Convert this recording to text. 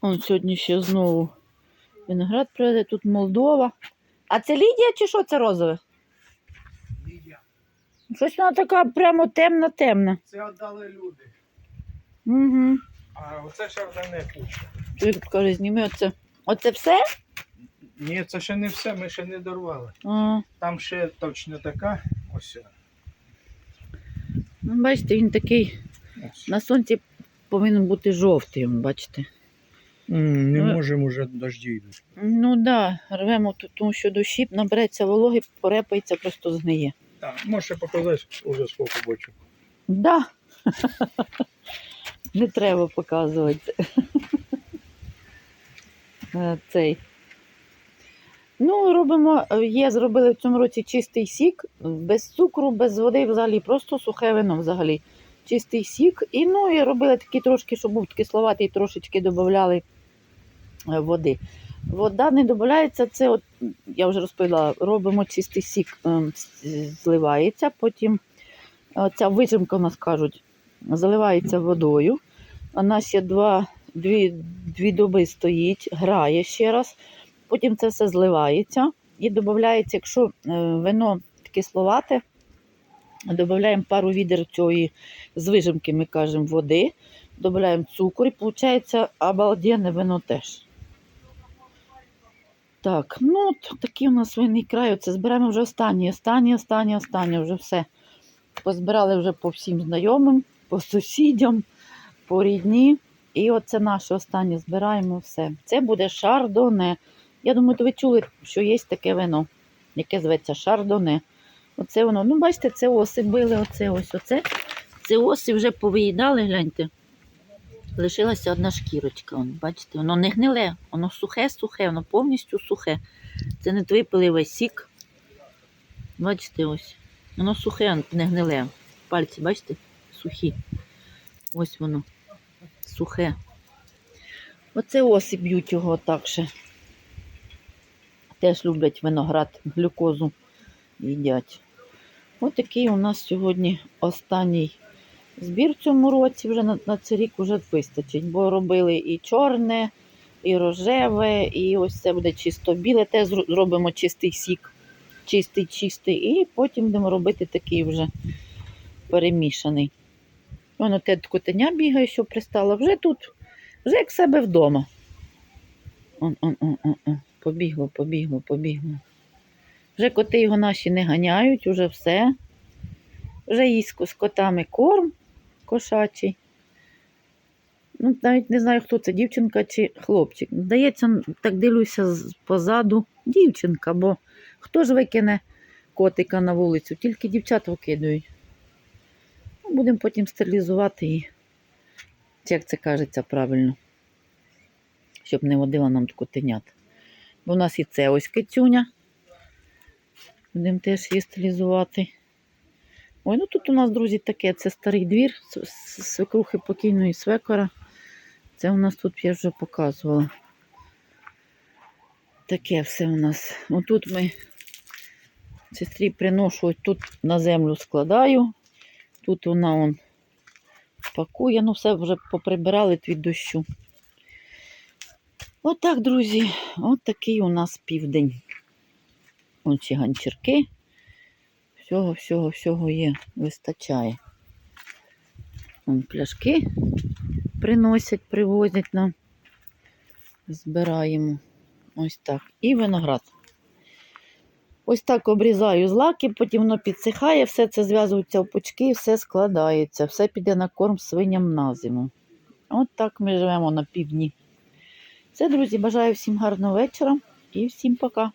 Он сьогодні ще знову виноград привезе, тут Молдова. А це Лідія чи що це розове? Лідія. Щось вона така прямо темна-темна. Це віддали люди. Угу. А оце ще вже не куча. Чоловік каже, зніми оце. Оце все? Ні, це ще не все, ми ще не дорвали. А, Там ще точно така. Ось. ну, бачите, він такий ось. на сонці повинен бути жовтий, бачите. М, Не Ну, можемо вже дожді йдуть. Ну так, да, рвемо тут, тому що дощі набереться вологи, порепається, просто згниє. Так, можеш показати уже скільки бочок. Да. Не треба показувати. Е, Цей. Ну, робимо, е, є, зробили в цьому році чистий сік, без цукру, без води, взагалі, просто сухе вино взагалі. Чистий сік. І ну, і робили такі трошки, щоб був кисловатий, трошечки додавали е, води. Вода не додається, це от, я вже розповіла, робимо чистий сік, ем, зливається, потім ця вижимка у нас кажуть, заливається водою. Вона ще два, дві, дві доби стоїть, грає ще раз. Потім це все зливається і додається, якщо е, вино кисловате, додаємо пару відер цієї з вижимки, ми кажемо, води, додаємо цукор і виходить обалденне вино теж. Так, ну от такий у нас винний край. Оце зберемо вже останнє, останнє, останнє, останнє, вже все. Позбирали вже по всім знайомим, по сусідям, по рідні. І оце наше останнє збираємо все. Це буде шардоне. Я думаю, то ви чули, що є таке вино, яке зветься шардоне. Оце воно. Ну, бачите, це оси били, оце ось оце. Це оси вже повиїдали, гляньте. Лишилася одна шкірочка. Вон, бачите, воно не гниле, воно сухе-сухе, воно повністю сухе. Це не випили весь сік. Бачите, ось. Воно сухе, не гниле. Пальці, бачите, сухі. Ось воно. Сухе. Оце оси б'ють його так ще. Теж люблять виноград, глюкозу їдять. Ось такий у нас сьогодні останній збір в цьому році. Вже на, на цей рік вже вистачить, бо робили і чорне, і рожеве, і ось це буде чисто біле. Теж зробимо чистий сік чистий, чистий, і потім будемо робити такий вже перемішаний. Воно те котеня бігає, що пристало. Вже тут, вже як себе вдома. Он, он, он, он, он. Побігло, побігло, побігло. Вже коти його наші не ганяють, уже все. Вже їсть з котами корм кошачий. Ну, навіть не знаю, хто це, дівчинка чи хлопчик. Здається, так дивлюся позаду дівчинка, бо Хто ж викине котика на вулицю? Тільки дівчат викидають. Ну, Будемо потім стерилізувати її. Як це кажеться правильно, щоб не водила нам котенят. Бо в нас і це ось кицюня. Будемо теж її стерилізувати. Ой, ну тут у нас, друзі, таке, це старий двір свекрухи покійної свекора. Це у нас тут я вже показувала. Таке все у нас. Отут ми сестрі приношу, тут на землю складаю. Тут вона он пакує, ну все вже поприбирали від дощу. Отак, друзі, от такий у нас південь. Ось ці ганчірки. Всього, всього, всього є, вистачає. Вон пляшки приносять, привозять нам. Збираємо. Ось так. І виноград. Ось так обрізаю злаки, потім воно підсихає, все це зв'язується в пучки, все складається, все піде на корм свиням на зиму. От так ми живемо на півдні. Все, друзі, бажаю всім гарного вечора і всім пока.